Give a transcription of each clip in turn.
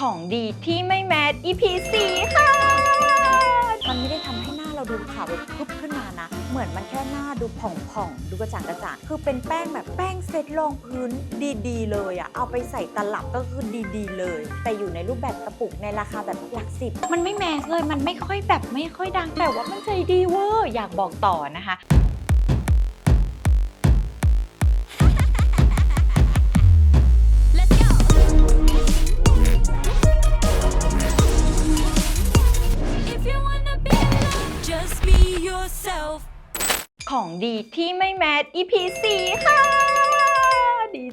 ของดีที่ไม่แมส EP 4ค่ะ มันไม่ได้ทำให้หน้าเราดูขาวแบบพึบขึ้นมานะ เหมือนมันแค่หน้าดูผ่องๆ ดูกระจ่างกระจ่างคือเป็นแป้งแบบแป้งเซตรองพื้นดีๆ เลยอะเอาไปใส่ตลับก็คือดีๆ เลย แต่อยู่ในรูปแบบกระปุกในราคาแบบหลักสิบ มันไม่แมสเลย มันไม่ค่อยแบบไม่ค่อยดัง แต่ว่ามันใจดีเวอร์ อยากบอกต่อนะคะ ดีที่ไม่แมท EP 4ค่ะ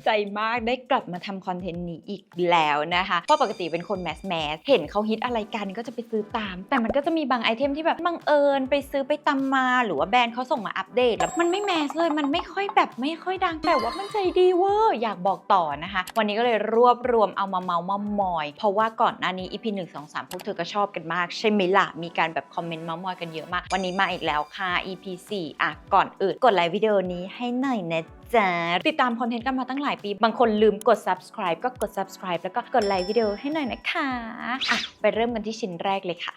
ใจมากได้กลับมาทำคอนเทนต์นี้อีกแล้วนะคะเพราะปกติเป็นคนแมสแมสเห็นเขาฮิตอะไรกันก็จะไปซื้อตาม แต่มันก็จะมีบางไอเทมที่แบบบังเอิญไปซื้อไปตามมา หรือว่าแบรนด์เขาส่งมาอัปเดตแล้วมันไม่แมสเลยมันไม่ค่อยแบบไม่ค่อยดังแต่ว่ามันใจดีเวอร์อยากบอกต่อนะคะ วันนี้ก็เลยรวบรวมเอามาเมาส์มามอย เพราะว่าก่อนหน้านี้ EP 1 2 3พวกเธอก็ชอบกันมาก ใช่ไหมล่ะมีการแบบคอมเมนต์เมามอยกันเยอะมาก วันนี้มาอีกแล้วค่ะ EP 4อะก่อนอื่นกดไลค์วิดีโอนี้ให้หน่อยนะ จ๊ะ ติดตามคอนเทนต์กันมาตั้งหลายปี บางคนลืมกด subscribe ก็กด subscribe แล้วก็กดไลค์วิดีโอให้หน่อยนะคะ อะ ไปเริ่มกันที่ชิ้นแรกเลยค่ะ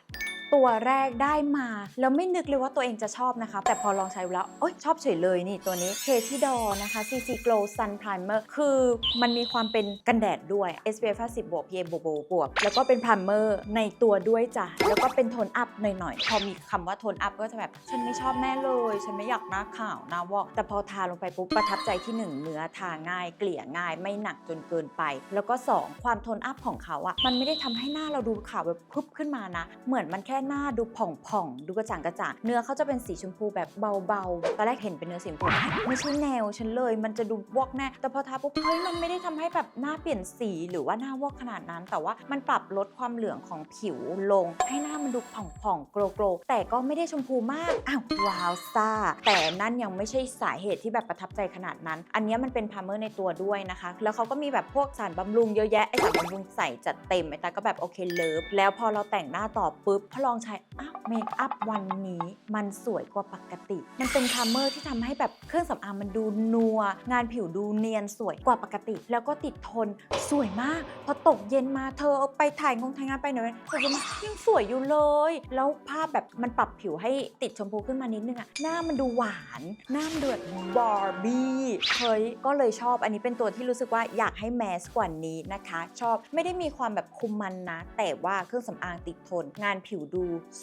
ตัวแรกได้มา แล้วไม่นึกเลยว่าตัวเองจะชอบนะคะ แต่พอลองใช้แล้วโอ๊ยชอบเฉยเลยนี่ตัวนี้ k t d o นะคะ CC Glow Sun Primer คือมันมีความเป็นกันแดดด้วย SPF 50บวก PA บวกบวกบวกแล้วก็เป็น primer ในตัวด้วยจ้ะ แล้วก็เป็นโทนอัพหน่อยๆ พอมีคำว่าโทนอัพก็จะแบบ ฉันไม่ชอบแน่เลย ฉันไม่อยากหน้าขาวหน้าวอก แต่พอทาลงไปปุ๊บประทับใจที่หนึ่งเนื้อทาง่ายเกลี่ยง่ายไม่หนักจนเกินไป แล้วก็สองความโทนอัพของเขาอะมันไม่ได้ทำให้หน้าเราดูขาวแบบพึบขึ้นมานะ เหมือนมันแค่หน้าดูผ่องๆ ดูกระจ่างกระจ่างเนื้อเขาจะเป็นสีชมพูแบบเบาๆ ตอนแรกเห็นเป็นเนื้อสีชมพูไม่ใช่แนวฉันเลย มันจะดูวอกแน่แต่พอทาปุ๊บเฮ้ยมันไม่ได้ทำให้แบบหน้าเปลี่ยนสีหรือว่าหน้าวอกขนาดนั้น แต่ว่ามันปรับลดความเหลืองของผิวลง ให้หน้ามันดูผ่องๆโกลว์ๆแต่ก็ไม่ได้ชมพูมากอ้าวว้าวซ่าแต่นั่นยังไม่ใช่สาเหตุที่แบบประทับใจขนาดนั้น อันนี้มันเป็นพาร์เมอร์ในตัวด้วยนะคะ แล้วเขาก็มีแบบพวกสารบำรุงเยอะแยะไอสารบำรุงใส่จัดเต็มไอตาก็แบบโอเคเลิฟแล้วพอเราแต่งหน้าต่อปุ๊บพอลองใช้อ้าวเมคอัพวันนี้มันสวยกว่าปกติ มันเป็นพาร์เมอร์ที่ทำให้แบบเครื่องสำอางมันดูนัว งานผิวดูเนียนสวยกว่าปกติ แล้วก็ติดทนสวยมาก พอตกเย็นมาเธอไปถ่ายงงถ่ายงานไปหน่อยตกเย็นมายังสวยอยู่เลย แล้วภาพแบบมันปรับผิวให้ติดชมพูขึ้นมานิดนึงอะหน้ามันดูหวานหน้ามันดูแบบบาร์บี้เฮ้ยก็เลยชอบอันนี้เป็นตัวที่รู้สึกว่าอยากให้แมสกว่านี้นะคะ ชอบไม่ได้มีความแบบคุมมันนะ แต่ว่าเครื่องสำอางติดทน งานผิวดู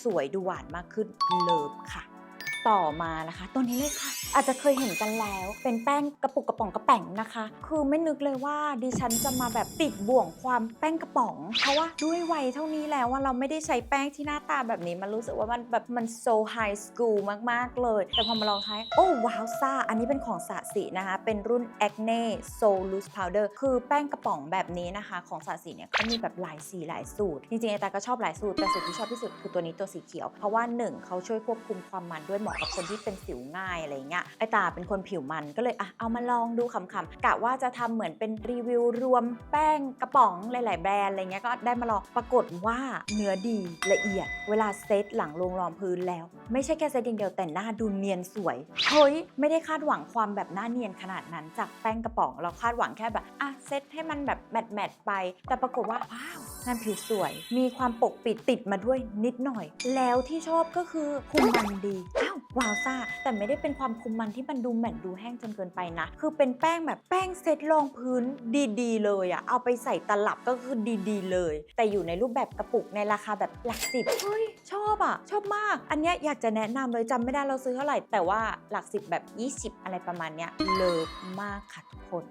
สวยดูหวานมากขึ้นเลิฟค่ะ ต่อมานะคะ ตัวนี้เลยค่ะ อาจจะเคยเห็นกันแล้ว เป็นแป้งกระปุกกระป๋องกระแป๋งนะคะ คือไม่นึกเลยว่าดิฉันจะมาแบบติดบ่วงความแป้งกระป๋อง เพราะว่าด้วยวัยเท่านี้แล้วว่าเราไม่ได้ใช้แป้งที่หน้าตาแบบนี้ มันรู้สึกว่ามันแบบมันโซไฮสคูลมาก ๆ เลย แต่พอมาลองใช้ โอ้ว้าวซ่า อันนี้เป็นของสะสีนะคะ เป็นรุ่น Acne Soul Loose Powder คือแป้งกระป๋องแบบนี้นะคะ ของสะสีเนี่ยเขามีแบบหลายสีหลายสูตร จริงๆไอตาก็ชอบหลายสูตร แต่สูตรที่ชอบที่สุดคือตัวนี้ตัวสีเขียว เพราะว่าหนึ่งเขาช่วยควบคุมความมันด้วยหมาะกับคนที่เป็นสิวง่ายอะไรเงี้ยไอตาเป็นคนผิวมันก็เลยอะเอามาลองดูขำๆกะว่าจะทำเหมือนเป็นรีวิวรวมแป้งกระป๋องหลาย ๆ แบรนด์อะไรเงี้ยก็ได้มาลองปรากฏว่าเนื้อดีละเอียด เวลาเซตหลังลงรองพื้นแล้ว ไม่ใช่แค่เซตอย่างเดียวแต่หน้าดูเนียนสวย เฮ้ย ไม่ได้คาดหวังความแบบหน้าเนียนขนาดนั้น จากแป้งกระป๋องเราคาดหวังแค่แบบอะเซตให้มันแบบแมทแมทไป แต่ปรากฏว่าว้าวงานผิวสวย มีความปกปิดติดมาด้วยนิดหน่อย แล้วที่ชอบก็คือคุมมันดีอ้าววาวซ่า แต่ไม่ได้เป็นความคุมมันที่มันดูแมทดูแห้งจนเกินไปนะ คือเป็นแป้งแบบแป้งเซตรองพื้นดีๆ เลยอะเอาไปใส่ตลับก็คือดีๆ เลย แต่อยู่ในรูปแบบกระปุกในราคาแบบหลักสิบเฮ้ย ชอบอะชอบมาก อันเนี้ยอยากจะแนะนำเลยจำไม่ได้เราซื้อเท่าไหร่ แต่ว่าหลักสิบแบบ 20 อะไรประมาณเนี้ยเลิฟมากค่ะทุกคน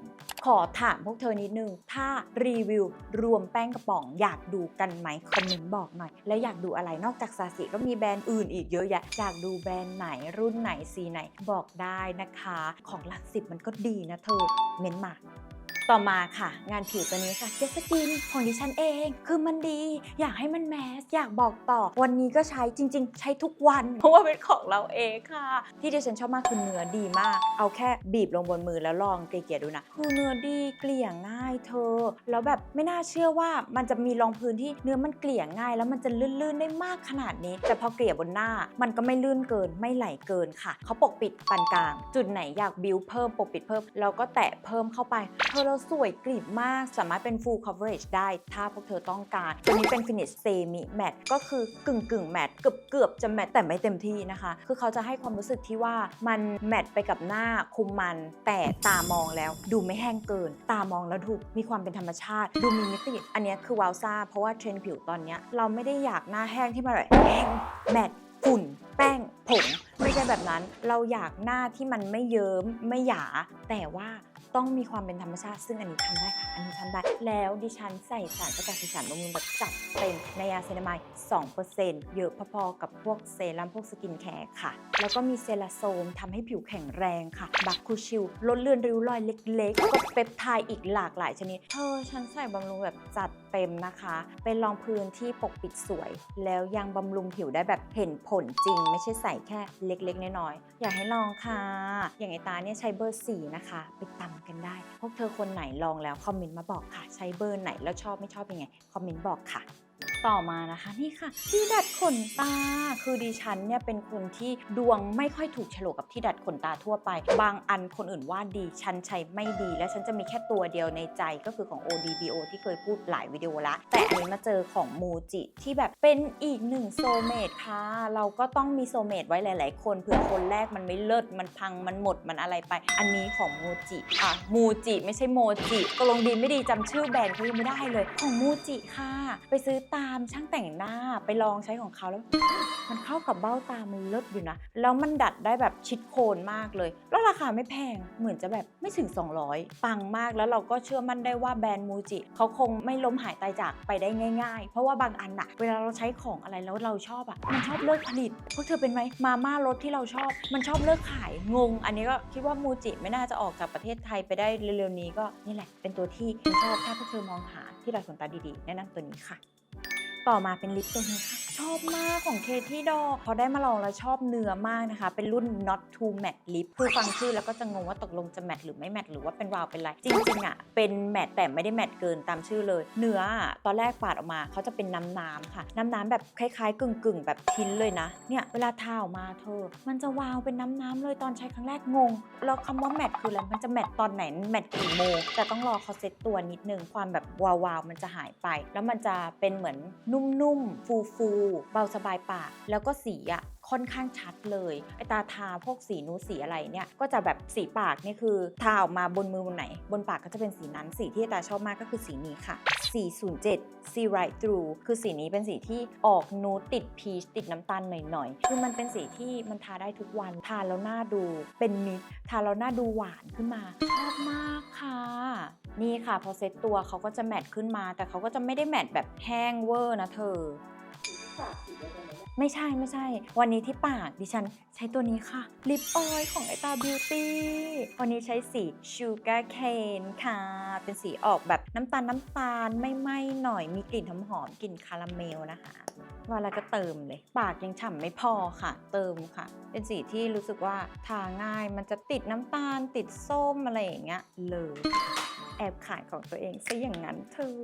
ขอถามพวกเธอนิดนึง ถ้ารีวิวรวมแป้งกระป๋อง อยากดูกันไหมคอมเมนต์บอกหน่อย และอยากดูอะไรนอกจากซาสิก็มีแบรนด์อื่นอีกเยอะแยะอยากดูแบรนด์ไหนรุ่นไหนสีไหนบอกได้นะคะ ของหลักสิบมันก็ดีนะเธอเม้นมา ต่อมาค่ะ งานผิวตัวนี้ค่ะเจสกินของดิฉันเอง คือมันดี อยากให้มันแมส อยากบอกต่อ วันนี้ก็ใช้จริง ๆ ใช้ทุกวัน เพราะว่าเป็นของเราเองค่ะ ที่ดิฉันชอบมากคือเนื้อดีมาก เอาแค่บีบลงบนมือแล้วลองเกลี่ยดูนะคือเนื้อดีเกลี่ยง่ายเธอ แล้วแบบไม่น่าเชื่อว่ามันจะมีรองพื้นที่เนื้อมันเกลี่ยง่าย แล้วมันจะลื่นๆได้มากขนาดนี้ แต่พอเกลี่ยบนหน้า มันก็ไม่ลื่นเกินไม่ไหลเกินค่ะเขาปกปิดปานกลาง จุดไหนอยากบิวเพิ่มปกปิดเพิ่มเราก็แตะเพิ่มเข้าไปเธอเราลสวยกรีบมาก สามารถเป็น full coverage ได้ ถ้าพวกเธอต้องการ ตัวนี้เป็น finish semi matte ก็คือกึ่งกึ่งแมตเกือบเกือบจะแมตแต่ไม่เต็มที่นะคะ คือเขาจะให้ความรู้สึกที่ว่ามันแมตไปกับหน้าคุมมันแต่ตามองแล้วดูไม่แห้งเกิน ตามองแล้วดูมีความเป็นธรรมชาติ ดูมีมิติ อันนี้คือวาวซ่าเพราะว่าเทรนด์ผิวตอนนี้เราไม่ได้อยากหน้าแห้งที่มันแบบแห้งแมตฝุ่น แป้งผงไม่ใช่แบบนั้น เราอยากหน้าที่มันไม่เยิ้ม ไม่หยา แต่ว่า ต้องมีความเป็นธรรมชาติ ซึ่งอันนี้ทำได้ค่ะ อันนี้ทำได้ แล้วดิฉันใส่สารสกัดสีสันบำรุงแบบจัดเต็มในยาเซนามาย2%เยอะพอๆกับพวกเซรั่มพวกสกินแคร์ค่ะ แล้วก็มีเซลาโซมทำให้ผิวแข็งแรงค่ะ บักคูชิลลดเลือนริ้วรอยเล็กๆ ก็เปปไทด์อีกหลากหลายชนิด เธอฉันใส่บำรุงแบบจัดเต็มนะคะ เป็นรองพื้นที่ปกปิดสวย แล้วยังบำรุงผิวได้แบบเห็นผลจริง ไม่ใช่ใส่แค่เล็กๆ น้อยๆ อยากให้ลองค่ะ อย่างไอตาเนี่ยใช้เบอร์ 4 นะคะ ไปตำกันได้ พวกเธอคนไหนลองแล้วคอมเมนต์มาบอกค่ะ ใช้เบอร์ไหนแล้วชอบไม่ชอบยังไงคอมเมนต์บอกค่ะ ต่อมานะคะนี่ค่ะ ที่ดัดขนตา คือดิฉันเนี่ยเป็นคนที่ดวงไม่ค่อยถูกโฉลกกับที่ดัดขนตาทั่วไป บางอันคนอื่นว่าดี ฉันใช้ไม่ดี และฉันจะมีแค่ตัวเดียวในใจก็คือของ ODBO ที่เคยพูดหลายวิดีโอละ แต่อันนี้มาเจอของมูจิที่แบบเป็นอีกหนึ่งโซเมดค่ะ เราก็ต้องมีโซเมดไว้หลาย ๆ คนเผื่อคนแรกมันไม่เลิศมันพังมันหมดมันอะไรไป อันนี้ของมูจิอะมูจิไม่ใช่โมจิตกลงดีไม่ดีจำชื่อแบรนด์เขายังไม่ได้เลย ของมูจิค่ะ ไปซื้อตามช่างแต่งหน้าไปลองใช้ของเขาแล้ว มันเข้ากับเบ้าตามันเลิศอยู่นะ แล้วมันดัดได้แบบชิดโคนมากเลย แล้วราคาไม่แพงเหมือนจะแบบไม่ถึง 200 ปังมากแล้วเราก็เชื่อมั่นได้ว่าแบรนด์มูจิเขาคงไม่ล้มหายตายจากไปได้ง่าย ๆ เพราะว่าบางอันน่ะเวลาเราใช้ของอะไรแล้วเราชอบอะมันชอบเลิกผลิตพวกเธอเป็นไหมมาม่ารสที่เราชอบ มันชอบเลิกขายงง อันนี้ก็คิดว่ามูจิไม่น่าจะออกจากประเทศไทยไปได้เร็วๆนี้ก็นี่แหละเป็นตัวที่ชอบถ้าพวกเธอมองหาที่ดัดขนตาดีๆแนะนำตัวนี้ค่ะ ต่อมาเป็นลิปตัวนี้ค่ะ ชอบมากของเคที่ดอพอได้มาลองแล้วชอบเนื้อมากนะคะ เป็นรุ่น not too matte lip คือฟังชื่อแล้วก็จะงงว่าตกลงจะแมทหรือไม่แมทหรือว่าเป็นวาวเป็นไร จริงๆอะเป็นแมทแต่ไม่ได้แมทเกินตามชื่อเลย เนื้อตอนแรกปาดออกมาเขาจะเป็นน้ำน้ำค่ะ น้ำน้ำแบบคล้ายๆ กึ่งๆ แบบทิ้นเลยนะ เนี่ยเวลาทาออกมาเธอ มันจะวาวเป็นน้ำน้ำเลยตอนใช้ครั้งแรกงงแล้วคำว่าแมทคืออะไรมันจะแมทตอนไหนแมทกี่โมงแต่ต้องรอเขาเซ็ตตัวนิดนึงความแบบวาวๆมันจะหายไป แล้วมันจะเป็นเหมือนนุ่มๆฟูๆเบาสบายปาก แล้วก็สีอะค่อนข้างชัดเลยไอตาทาพวกสีนูดสีอะไรเนี่ยก็จะแบบสีปากนี่คือทาออกมาบนมือ บนไหน บนปากก็จะเป็นสีนั้นสีที่ไอตาชอบมากก็คือสีนี้ค่ะ 407 See Right Through คือสีนี้เป็นสีที่ออกนูดติดพีชติดน้ำตาลหน่อยๆ คือมันเป็นสีที่มันทาได้ทุกวัน ทาแล้วหน้าดูเป็นมิตรทาแล้วหน้าดูหวานขึ้นมาชอบมากค่ะ นี่ค่ะพอเซ็ตตัวเขาก็จะแมทขึ้นมา แต่เขาก็จะไม่ได้แมทแบบแห้งเวอร์นะเธอ ไม่ใช่ไม่ใช่ วันนี้ที่ปากดิฉันใช้ตัวนี้ค่ะลิปออยล์ของไอตาบิวตี้วันนี้ใช้สีชูการ์เคนค่ะ เป็นสีออกแบบน้ำตาลน้ำตาลไม่ไหม้หน่อยมีกลิ่นหอมๆกลิ่นคาราเมลนะคะว่าแล้วก็เติมเลย ปากยังฉ่ำไม่พอค่ะ เติมค่ะ เป็นสีที่รู้สึกว่าทาง่ายมันจะติดน้ำตาลติดส้มอะไรอย่างเงี้ยเลยแอบขายของตัวเองซะอย่างนั้นเธอ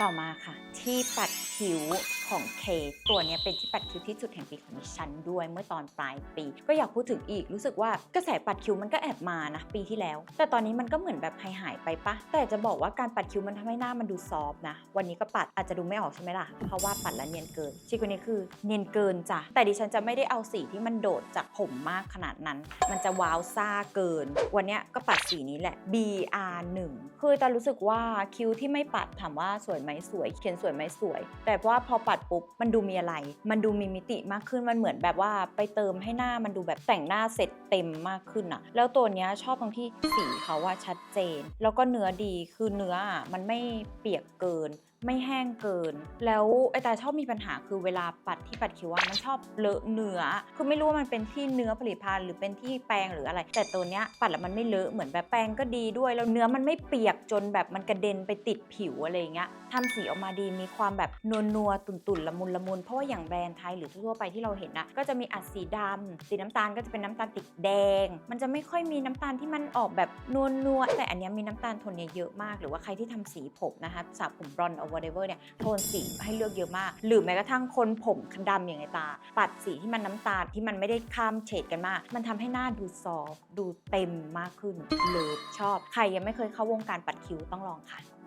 ต่อมาค่ะ ที่ปัด คิ้วของเคตัวนี้เป็นที่ปัดคิ้วที่สุดแห่งปีของดิฉันด้วยเมื่อตอนปลายปี ก็อยากพูดถึงอีกรู้สึกว่ากระแสปัดคิ้วมันก็แอบมานะปีที่แล้ว แต่ตอนนี้มันก็เหมือนแบบหายหายไปปะแต่จะบอกว่าการปัดคิ้วมันทำให้หน้ามันดูซอฟนะ วันนี้ก็ปัดอาจจะดูไม่ออกใช่ไหมล่ะ เพราะว่าปัดแล้วเนียนเกินชิควันนี้คือเนียนเกินจ้ะแต่ดิฉันจะไม่ได้เอาสีที่มันโดดจากผมมากขนาดนั้น มันจะว้าวซ่าเกิน วันนี้ก็ปัดสีนี้แหละ BR1 คือแต่รู้สึกว่าคิ้วที่ไม่ปัดถามว่าสวยไหมสวย เขียนสวยไหมสวยแแบบว่าพอปัดปุ๊บมันดูมีอะไร มันดูมีมิติมากขึ้นมันเหมือนแบบว่าไปเติมให้หน้ามันดูแบบแต่งหน้าเสร็จเต็มมากขึ้นอะแล้วตัวเนี้ยชอบตรงที่สีเขาว่าชัดเจน แล้วก็เนื้อดีคือเนื้ออะมันไม่เปียกเกิน ไม่แห้งเกิน แล้วไอตาชอบมีปัญหาคือเวลาปัดที่ปัดคิ้วอะมันชอบเลอะเนื้อคือไม่รู้ว่ามันเป็นที่เนื้อผลิตภัณฑ์หรือเป็นที่แปรงหรืออะไร แต่ตัวเนี้ยปัดแล้วมันไม่เลอะเหมือนแบบแปรงก็ดีด้วยแล้วเนื้อมันไม่เปียกจนแบบมันกระเด็นไปติดผิวอะไรอย่างเงี้ยทำสีออกมาดีมีความแบบนัวนัวๆตุ่นตุ่นละมุนละมุนเพราะว่าอย่างแบรนด์ไทยหรือทั่วไปที่เราเห็นนะก็จะมีอัดสีดำสีน้ำตาลก็จะเป็นน้ำตาลติดแดง มันจะไม่ค่อยมีน้ำตาลที่มันออกแบบนัวนัวๆแต่อันเนี้ยมีน้ำตาลโทนเยอะมาก หรือว่าใครที่ทำสีผมนะคะสระผมบลอนเอา whatever เนี่ยโทนสีให้เลือกเยอะมาก หรือแม้กระทั่งคนผมดำอย่างไอตา ปัดสีที่มันน้ำตาลที่มันไม่ได้ข้ามเฉดกันมาก มันทำให้หน้าดูซอฟดูเต็มมากขึ้นเลิฟชอบ ใครยังไม่เคยเข้าวงการปัดคิ้วต้องลองค่ะ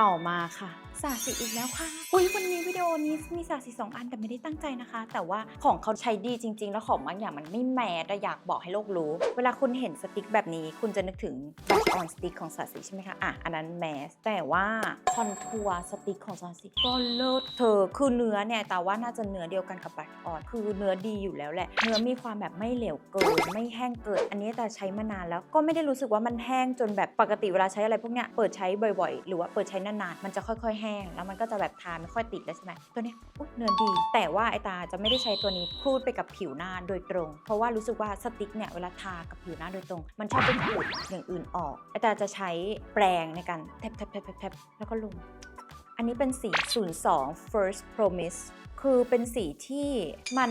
ต่อมาค่ะสาสีอีกแล้วค่ะ อุ้ยวันนี้วิดีโอนี้มีสาสีสองอันแต่ไม่ได้ตั้งใจนะคะ แต่ว่าของเขาใช้ดีจริง ๆ แล้วของบางอย่างมันไม่แมสแต่อยากบอกให้โลกรู้ เวลาคุณเห็นสติ๊กแบบนี้คุณจะนึกถึงแบัตออนสติ๊กของสาสีใช่ไหมคะอะอันนั้นแมสแต่ว่าคอนทัวร์สติ๊กของสาสีก็เลิศเธอคือเนื้อเนี่ยแต่ว่าน่าจะเนื้อเดียวกันกับแบัตออนคือเนื้อดีอยู่แล้วแหละเนื้อมีความแบบไม่เหลวเกินไม่แห้งเกินอันนี้แต่ใช้มานานแล้วก็ไม่ได้รู้สึกว่ามันแห้งจนแบบปกติเวลาใช้อะไรพวกเนี้ยเปิดใช้บ่อย ๆ หรือว่าเปิดใช้นานๆ มันจะค่อยๆ แห้ง แล้วมันก็จะแบบทานไม่ค่อยติดแล้วใช่ไหมตัวเนี้ยอุ๊ยเนื้อดี แต่ว่าไอตาจะไม่ได้ใช้ตัวนี้ครูดไปกับผิวหน้าโดยตรง เพราะว่ารู้สึกว่าสติ๊กเนี่ยเวลาทากับผิวหน้าโดยตรง มันชอบไปขูดอย่างอื่นออกไอตาจะใช้แปรงในการแทบแทบแทบแทบแทบแล้วก็ลงอันนี้เป็นสี02 First Promise คือเป็นสีที่มัน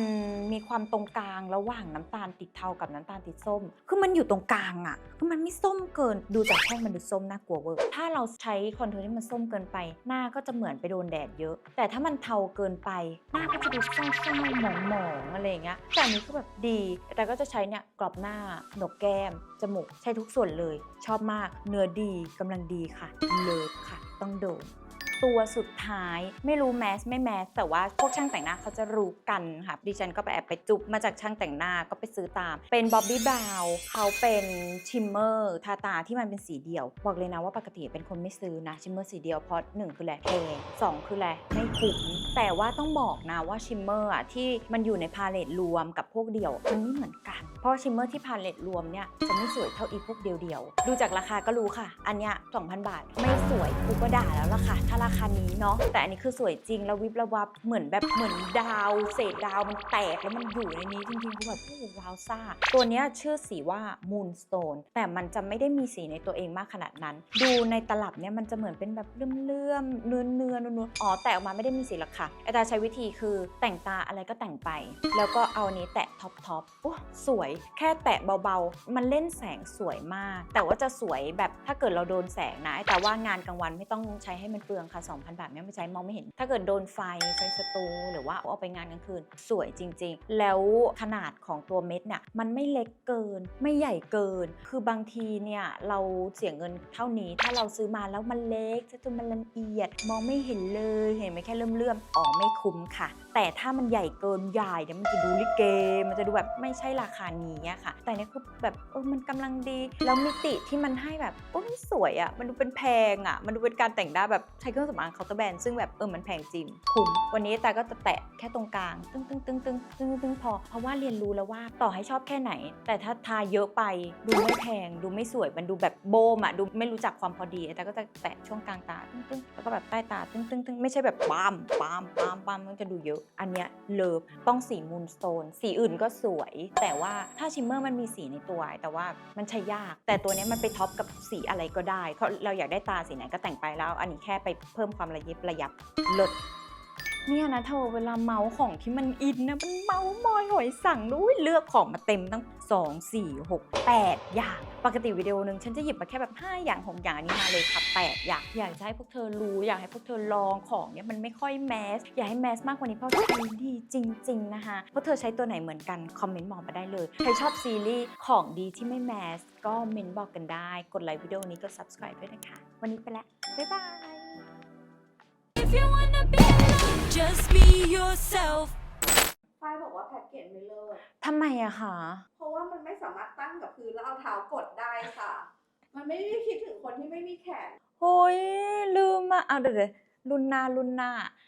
มีความตรงกลางระหว่างน้ำตาลติดเทากับน้ำตาลติดส้ม คือมันอยู่ตรงกลางอะคือมันไม่ส้มเกิน ดูจากแท่งมันดูส้มน่ากลัวเวอร์ ถ้าเราใช้คอนโทรลที่มันส้มเกินไป หน้าก็จะเหมือนไปโดนแดดเยอะ แต่ถ้ามันเทาเกินไป หน้าก็จะดูเศร้าๆหมองๆอะไรอย่างเงี้ย แต่อันนี้คือแบบดี แต่ก็จะใช้เนี่ยกรอบหน้าหนกแก้ม จมูก ใช้ทุกส่วนเลย ชอบมาก เนื้อดีกำลังดีค่ะ เลิฟค่ะ ต้องโดน ตัวสุดท้ายไม่รู้แมสไม่แมสแต่ว่าพวกช่างแต่งหน้าเขาจะรู้กันค่ะดิฉันก็ไปแอบไปจุบมาจากช่างแต่งหน้าก็ไปซื้อตาม เป็นบ๊อบบี้บราวเขาเป็นชิมเมอร์ทาตาที่มันเป็นสีเดียว บอกเลยนะว่าปกติเป็นคนไม่ซื้อนะชิมเมอร์สีเดียวเพราะหนึ่งคือแหละแพงสองคือแหละไม่คุ้มแต่ว่าต้องบอกนะว่าชิมเมอร์อะที่มันอยู่ในพาเลตรวมกับพวกเดียวมันไม่เหมือนกัน เพราะชิมเมอร์ที่พาเลตรวมเนี่ยจะไม่สวยเท่าอีพวกเดียวๆดูจากราคาก็รู้ค่ะ อันเนี้ย2,000 บาท ไม่สวยกูก็ด่าแล้วล่ะค่ะถ้าราคานี้เนาะแต่อันนี้คือสวยจริงแล้ววิบระวับเหมือนแบบเหมือนดาว เศษดาวมันแตกแล้วมันอยู่ในนี้จริงๆคือแบบโอ้โหว้าวซ่า ตัวเนี้ยชื่อสีว่า Moonstone แต่มันจะไม่ได้มีสีในตัวเองมากขนาดนั้น ดูในตลับเนี่ยมันจะเหมือนเป็นแบบเลื่อมๆเนื้อเนื้อนุ่นๆอ๋อแต่ออกมาไม่ได้มีสีหรอกค่ะอาจารย์ใช้วิธีคือแต่งตาอะไรก็แต่งไป แล้วก็เอานี้แตะท็อปท็อปโอ้สวยแค่แตะเบาๆ มันเล่นแสงสวยมาก แต่ว่าจะสวยแบบถ้าเกิดเราโดนแสงนะแต่ว่างานกลางวันไม่ต้องใช้ให้มันเปลืองค่ะ 2,000 บาทเนี่ยไม่ใช้มองไม่เห็น ถ้าเกิดโดนไฟไฟสตูหรือว่าเอาไปงานกลางคืน สวยจริง ๆ แล้วขนาดของตัวเม็ดเนี่ยมันไม่เล็กเกิน ไม่ใหญ่เกิน คือบางทีเนี่ยเราเสียเงินเท่านี้ ถ้าเราซื้อมาแล้วมันเล็กจนมันละเอียด มองไม่เห็นเลยเห็นไหมแค่เลื่อมๆอ๋อไม่คุ้มค่ะ แต่ถ้ามันใหญ่เกินใหญ่เดี๋ยวมันจะดูลิเก มันจะดูแบบไม่ใช่ราคานี้อะค่ะ แต่เนี่ยคือแบบเออมันกำลังดี แล้วมิติที่มันให้แบบโอ้ยสวยอะมันดูเป็นแพงอะมันดูเป็นการแต่งหน้าแบบใช้เครื่องสำอางเคาน์เตอร์แบรนด์ซึ่งแบบเออมันแพงจริงคุ้มวันนี้แต่ก็จะแตะแค่ตรงกลาง ตึ้งตึ้งตึ้งตึ้งตึ้งตึ้งพอ เพราะว่าเรียนรู้แล้วว่าต่อให้ชอบแค่ไหน แต่ถ้าทาเยอะไปดูไม่แพง ดูไม่สวยมันดูแบบโบมอะดูไม่รู้จักความพอดีแต่ก็จะแตะช่วงกลางตาตึ้งตึ้งแล้วก็แบบใต้ตาตึ้งตึ้งตึ้งไม่ใช่แบบปามปามปามปามมันจะดูเยอะ อันเนี้ยเลิฟต้องสีมูนสโตนสีอื่นก็สวย แต่ว่าถ้าชิมเมอร์มันมีสีในตัว แต่ว่ามันใช้ยาก แต่ตัวเนี้ยมันไปท็อปกับสีอะไรก็ได้เพราะเราอยากได้ตาสีไหนก็แต่งไปแล้ว อันนี้แค่ไปเพิ่มความระยิบระยับลิศเนี่ยนะเธอเวลาเมาของที่มันอินนะมันเมามอยหอยสั่งด้วยเลือกของมาเต็มตั้ง 2 4 6 8 อย่าง ปกติวิดีโอหนึ่งฉันจะหยิบมาแค่แบบ 5 อย่าง6อย่างอันนี้มาเลยค่ะ8อย่าง อยากจะให้พวกเธอรู้อยากให้พวกเธอลองของเนี่ยมันไม่ค่อยแมส อยากให้แมสมากกว่านี้เพราะใช้ดีจริง ๆ นะคะพวกเธอใช้ตัวไหนเหมือนกัน คอมเมนต์บอกมาได้เลยใครชอบซีรีส์ของดีที่ไม่แมสก็เมนบอกกันได้ กดไลค์วิดีโอนี้กด subscribe ด้วยนะคะ วันนี้ไปแล้วบ๊ายบาย you wanna be alone, just be yourself. ฝ้ายบอกว่าแพ็กเกจไม่เลิศทำไมอะคะ เพราะว่ามันไม่สามารถตั้งกับพื้นแล้วเอาเท้ากดได้ค่ะ มันไม่ได้คิดถึงคนที่ไม่มีแขน โอ้ยลืมอะเอาเดี๋ยวๆรุ่นหน้ารุ่นหน้า